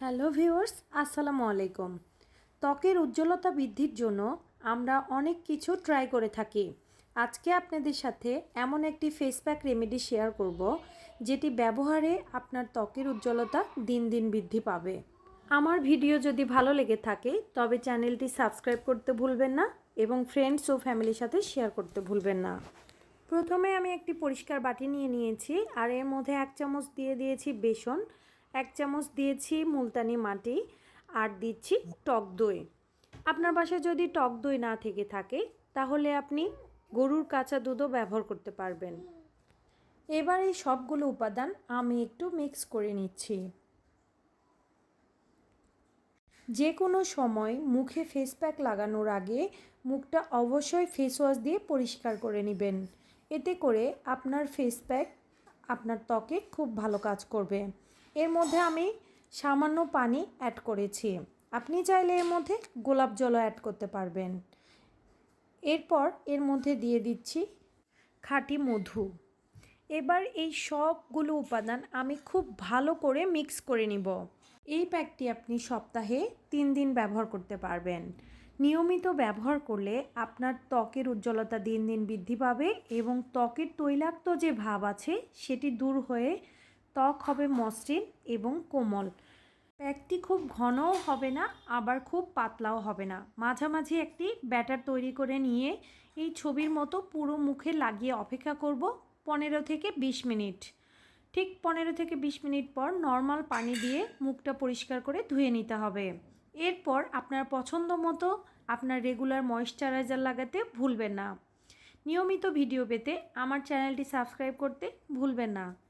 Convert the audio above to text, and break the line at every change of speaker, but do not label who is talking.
Hello viewers, আসসালামু আলাইকুম। ত্বকের উজ্জ্বলতা বৃদ্ধির জন্য আমরা অনেক কিছু ট্রাই করে থাকি। আজকে আপনাদের সাথে এমন একটি ফেস প্যাক রেমেডি শেয়ার করব, যেটি ব্যবহারে আপনার ত্বকের উজ্জ্বলতা দিন দিন বৃদ্ধি পাবে। আমার ভিডিও যদি ভালো লেগে থাকে, তবে চ্যানেলটি সাবস্ক্রাইব করতে ভুলবেন না এবং ফ্রেন্ডস ও ফ্যামিলির সাথে শেয়ার করতে ভুলবেন না। প্রথমে আমি একটি পরিষ্কার বাটি নিয়ে নিয়েছি, আর এর মধ্যে এক চামচ দিয়ে দিয়েছি বেসন এক চামচ দিয়েছি মুলতানি মাটি আর দিচ্ছি টক দই। আপনার বাসায় যদি টক দই না থেকে থাকে, তাহলে আপনি গরুর কাঁচা দুধও ব্যবহার করতে পারবেন। এবার এই সবগুলো উপাদান আমি একটু মিক্স করে নিচ্ছি। যে কোনো সময় মুখে ফেস প্যাক লাগানোর আগে মুখটা অবশ্যই ফেস ওয়াশ দিয়ে পরিষ্কার করে নেবেন। এতে করে আপনার ফেস প্যাক আপনার ত্বকে খুব ভালো কাজ করবে। এর মধ্যে আমি সামান্য পানি অ্যাড করেছি। আপনি চাইলে এর মধ্যে গোলাপ জলও অ্যাড করতে পারবেন। এরপর এর মধ্যে দিয়ে দিচ্ছি খাঁটি মধু। এবার এই সবগুলো উপাদান আমি খুব ভালো করে মিক্স করে নিব। এই প্যাকটি আপনি সপ্তাহে তিন দিন ব্যবহার করতে পারবেন। নিয়মিত ব্যবহার করলে আপনার ত্বকের উজ্জ্বলতা দিন দিন বৃদ্ধি পাবে এবং ত্বকের তৈলাক্ত যে ভাব আছে সেটি দূর হয়ে ত্বক হবে মসৃণ এবং কোমল। প্যাকটি খুব ঘনও হবে না, আবার খুব পাতলাও হবে না। মাঝামাঝি একটি ব্যাটার তৈরি করে নিয়ে এই ছবির মতো পুরো মুখে লাগিয়ে অপেক্ষা করব পনেরো থেকে বিশ মিনিট। ঠিক পনেরো থেকে বিশ মিনিট পর নর্মাল পানি দিয়ে মুখটা পরিষ্কার করে ধুয়ে নিতে হবে। এরপর আপনার পছন্দ মতো আপনার রেগুলার ময়েশ্চারাইজার লাগাতে ভুলবেন না। নিয়মিত ভিডিও পেতে আমার চ্যানেলটি সাবস্ক্রাইব করতে ভুলবেন না।